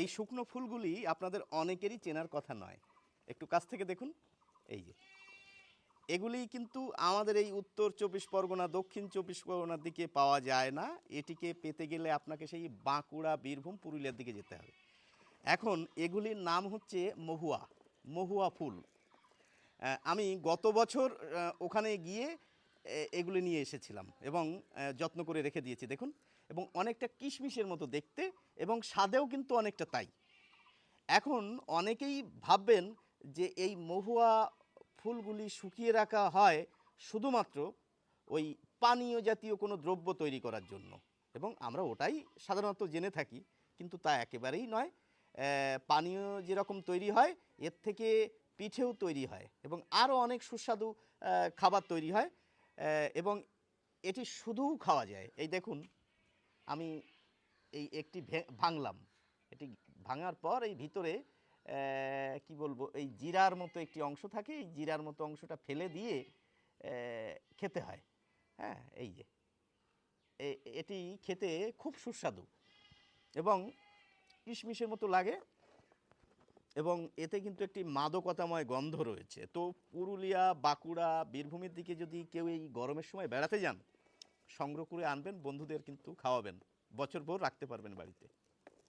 এই শুকনো ফুলগুলি আপনাদের অনেকেরই চেনার কথা নয়। একটু কাছ থেকে দেখুন। এই যে। এগুলি কিন্তু আমাদের এই উত্তর চব্বিশ পরগনা, দক্ষিণ চব্বিশ পরগনার দিকে পাওয়া যায় না। এটিকে পেতে গেলে আপনাকে সেই বাঁকুড়া, বীরভূম, পুরুলিয়ার দিকে যেতে হবে। এখন এগুলির নাম হচ্ছে মহুয়া মহুয়া ফুল। আমি গত বছর ওখানে গিয়ে এগুলি নিয়ে এসেছিলাম এবং যত্ন করে রেখে দিয়েছি, দেখুন। এবং অনেকটা কিশমিশের মতো দেখতে এবং স্বাদেও কিন্তু অনেকটা তাই। এখন অনেকেই ভাববেন যে এই মহুয়া ফুলগুলি শুকিয়ে রাখা হয় শুধুমাত্র ওই পানীয় জাতীয় কোনো দ্রব্য তৈরি করার জন্য। এবং আমরা ওটাই সাধারণত জেনে থাকি, কিন্তু তা একেবারেই নয়। পানীয় যেরকম তৈরি হয়, এর থেকে পিঠেও তৈরি হয় এবং আরও অনেক সুস্বাদু খাবার তৈরি হয়। এবং এটি শুধুও খাওয়া যায়। এই দেখুন, আমি এই একটি ভাঙলাম। এটি ভাঙার পর এই ভিতরে কি বলব, এই জিরার মতো একটি অংশ থাকে, এই জিরার মতো অংশটা ফেলে দিয়ে খেতে হয়। হ্যাঁ এই যে। এটি খেতে খুব সুস্বাদু এবং কিশমিশের মতো লাগে। এবং এতে কিন্তু একটি মাদকতাময় গন্ধ রয়েছে। তো পুরুলিয়া, বাঁকুড়া, বীরভূমের দিকে যদি কেউ এই গরমের সময় বেড়াতে যান, সংগ্রহ করে আনবেন, বন্ধুদের কিন্তু খাওয়াবেন বছরভর রাখতে পারবেন বাড়িতে।